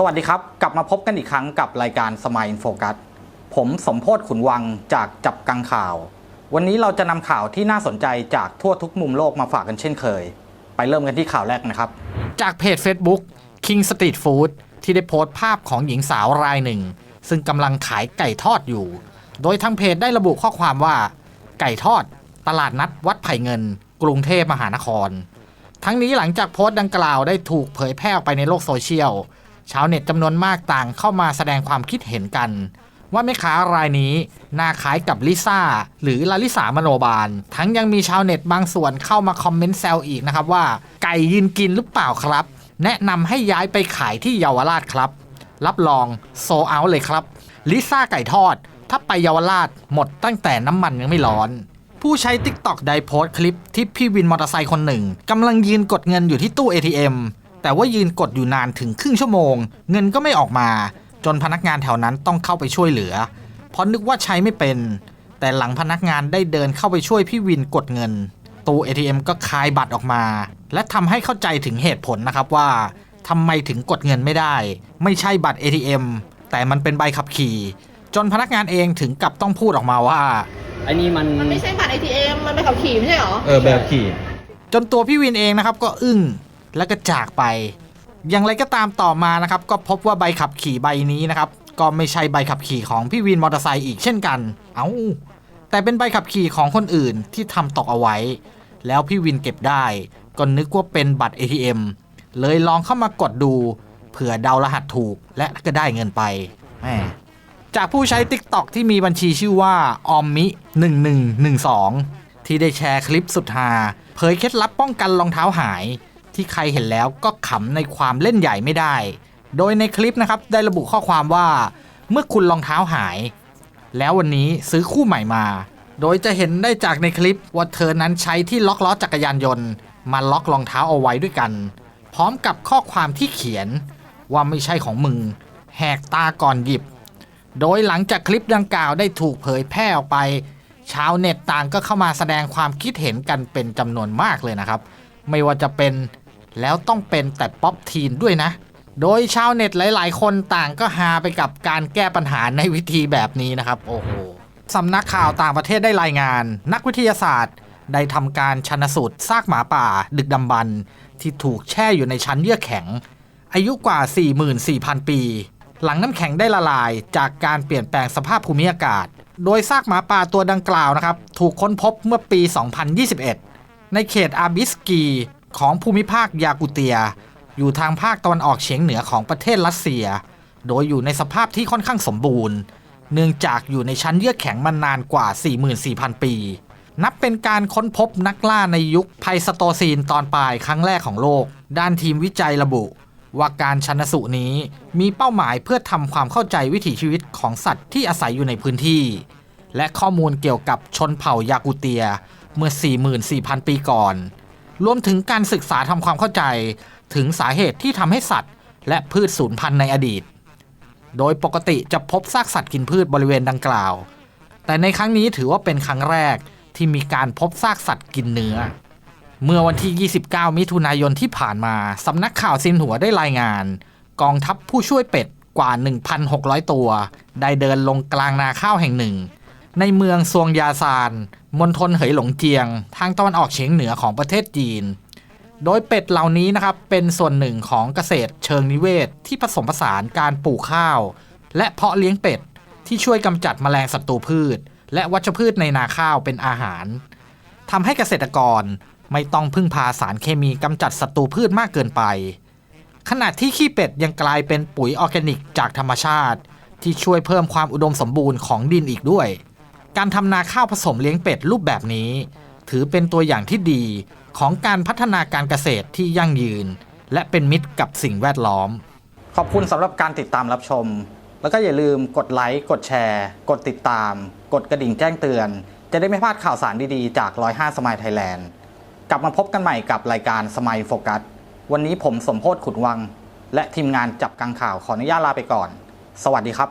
สวัสดีครับ กลับมาพบกันอีกครั้งกับรายการสมายอินโฟกัสผมสมโพศขุนวังจากจับกังข่าว วันนี้เราจะนำข่าวที่น่าสนใจจากทั่วทุกมุมโลกมาฝากกันเช่นเคย ไปเริ่มกันที่ข่าวแรกนะครับ จากเพจ Facebook King Street Food ที่ได้โพสต์ภาพของหญิงสาวรายหนึ่ง ซึ่งกำลังขายไก่ทอดอยู่ โดยทางเพจได้ระบุข้อความว่า ไก่ทอด ตลาดนัดวัดไผ่เงิน กรุงเทพมหานคร ทั้งนี้หลังจากโพสต์ดังกล่าวได้ถูกเผยแพร่ออกไปในโลกโซเชียล ชาวเน็ตจำนวนมากต่างเข้ามาแสดงความคิดเห็นกัน ว่าแม่ค้ารายนี้น่าคล้ายกับลิซ่าหรือลาลิสามโนบาล ทั้งยังมีชาวเน็ตบางส่วนเข้ามาคอมเมนต์แซวอีกนะครับว่า ไก่ยืนกินหรือเปล่าครับ แนะนำให้ย้ายไปขายที่เยาวราชครับ รับรองโซเอาเลยครับลิซ่าไก่ทอด ถ้าไปเยาวราชหมดตั้งแต่น้ำมันยังไม่ร้อนผู้ใช้ TikTok ได้โพสต์คลิปที่พี่วินมอเตอร์ไซค์คนหนึ่งกำลังยืนกดเงินอยู่ที่ตู้ ATM แต่ว่ายืนกดอยู่นานถึงครึ่งชั่วโมง เงินก็ไม่ออกมา จนพนักงานแถวนั้นต้องเข้าไปช่วยเหลือ เพราะนึกว่าใช้ไม่เป็น แต่หลังพนักงานได้เดินเข้าไปช่วยพี่วินกดเงิน ตู้ ATM ก็คายบัตรออกมา และทำให้เข้าใจถึงเหตุผลนะครับว่าทำไมถึงกดเงินไม่ได้ ไม่ใช่บัตร ATM แต่มันเป็นใบขับขี่ จนพนักงานเองถึงกับต้องพูดออกมาว่าไอ้นี่มันมันไม่ใช่บัตร ATM มันเป็นขับขี่ไม่ใช่เหรอ เออแบบขี่ จนตัวพี่วินเองนะครับก็อึ้ง แล้วก็จากไป อย่างไรก็ตามต่อมานะครับ ก็พบว่าใบขับขี่ใบนี้นะครับ ก็ไม่ใช่ใบขับขี่ของพี่วินมอเตอร์ไซค์อีกเช่นกัน เอา้าแต่เป็นใบขับขี่ของคนอื่นที่ทำตกเอาไว้ แล้วพี่วินเก็บได้ ก็นึกว่าเป็นบัตร ATM เลยลองเข้ามากดดู เผื่อเดารหัสถูกและก็ได้เงินไปแหมจากผู้ใช้ TikTok ที่มีบัญชีชื่อว่าออมมิ1112 ที่ได้แชร์คลิปสุดฮาเผยเคล็ดลับป้องกันรองเท้าหาย ที่ใครเห็นแล้วก็ขำในความเล่นใหญ่ไม่ได้ โดยในคลิปนะครับได้ระบุข้อความว่า เมื่อคุณรองเท้าหาย แล้ววันนี้ซื้อคู่ใหม่มา โดยจะเห็นได้จากในคลิปว่าเธอนั้นใช้ที่ล็อกล้อจักรยานยนต์ มาล็อกรองเท้าเอาไว้ด้วยกัน พร้อมกับข้อความที่เขียน ว่าไม่ใช่ของมึง แหกตาก่อนหยิบ โดยหลังจากคลิปดังกล่าวได้ถูกเผยแพร่ออกไปชาวเน็ตต่างก็เข้ามาแสดงความคิดเห็นกันเป็นจำนวนมากเลยนะครับ ไม่ว่าจะเป็น แล้วต้องเป็นแต่ป๊อปทีนด้วยนะ โดยชาวเน็ตหลายๆ คนต่างก็ฮาไปกับการแก้ปัญหาในวิธีแบบนี้นะครับ โอ้โหสำนักข่าวต่างประเทศได้รายงาน นักวิทยาศาสตร์ ได้ทำการชันสูตรซากหมาป่า ดึกดำบรรที่ถูกแช่อยู่ในชั้นเยื่อแข็ง อายุกว่า 44,000 ปี หลังน้ำแข็งได้ละลายจากการเปลี่ยนแปลงสภาพภูมิอากาศ โดยซากหมาป่าตัวดังกล่าวนะครับ ถูกค้นพบเมื่อปี 2021 ในเขตอาบิสกี ของภูมิภาคยากุเตีย อยู่ทางภาคตะวันออกเฉียงเหนือของประเทศรัสเซีย โดยอยู่ในสภาพที่ค่อนข้างสมบูรณ์ เนื่องจากอยู่ในชั้นเยือกแข็งมานานกว่า 44,000 ปี นับเป็นการค้นพบนักล่าในยุคไพสโตซีนตอนปลายครั้งแรกของโลก ด้านทีมวิจัยระบุว่าการชันสูตรนี้มีเป้าหมายเพื่อทำความเข้าใจวิถีชีวิตของสัตว์ที่อาศัยอยู่ในพื้นที่ และข้อมูลเกี่ยวกับชนเผ่ายากูเตียเมื่อ 44,000 ปีก่อน รวมถึงการศึกษาทำความเข้าใจถึงสาเหตุที่ทำให้สัตว์ และพืชสูญพันธุ์ในอดีต โดยปกติจะพบซากสัตว์กินพืชบริเวณดังกล่าว แต่ในครั้งนี้ถือว่าเป็นครั้งแรกที่มีการพบซากสัตว์กินเนื้อ เมื่อวันที่ 29 มิถุนายนที่ผ่านมาสำนักข่าวซินหัวได้รายงาน กองทัพผู้ช่วยเป็ดกว่า 1,600 ตัว ได้เดินลงกลางนาข้าวแห่งหนึ่ง ในเมืองซวงยาซานมณฑลเหยหลงเจียง ทางตะวันออกเฉียงเหนือของประเทศจีน โดยเป็ดเหล่านี้นะครับเป็นส่วนหนึ่งของเกษตรเชิงนิเวศ ที่ผสมผสานการปลูกข้าว และเพาะเลี้ยงเป็ด ที่ช่วยกำจัดแมลงศัตรูพืช และวัชพืชในนาข้าวเป็นอาหารทำให้เกษตรกรไม่ต้องพึ่งพาสารเคมีกำจัดศัตรูพืชมากเกินไป ขณะที่ขี้เป็ดยังกลายเป็นปุ๋ยออร์แกนิกจากธรรมชาติ ที่ช่วยเพิ่มความอุดมสมบูรณ์ของดินอีกด้วย การทำนาข้าวผสมเลี้ยงเป็ดรูปแบบนี้ ถือเป็นตัวอย่างที่ดีของการพัฒนาการเกษตรที่ยั่งยืน และเป็นมิตรกับสิ่งแวดล้อม ขอบคุณสำหรับการติดตามรับชม แล้วก็อย่าลืมกดไลค์กดแชร์ กดติดตาม กดกระดิ่งแจ้งเตือน จะได้ไม่พลาดข่าวสารดีๆ จาก 105 สมายไทยแลนด์กลับมาพบกันใหม่กับรายการสมายโฟกัสวันนี้ผมสมโพศขุนวัง และทีมงานจับกังข่าวขออนุญาตลาไปก่อน สวัสดีครับ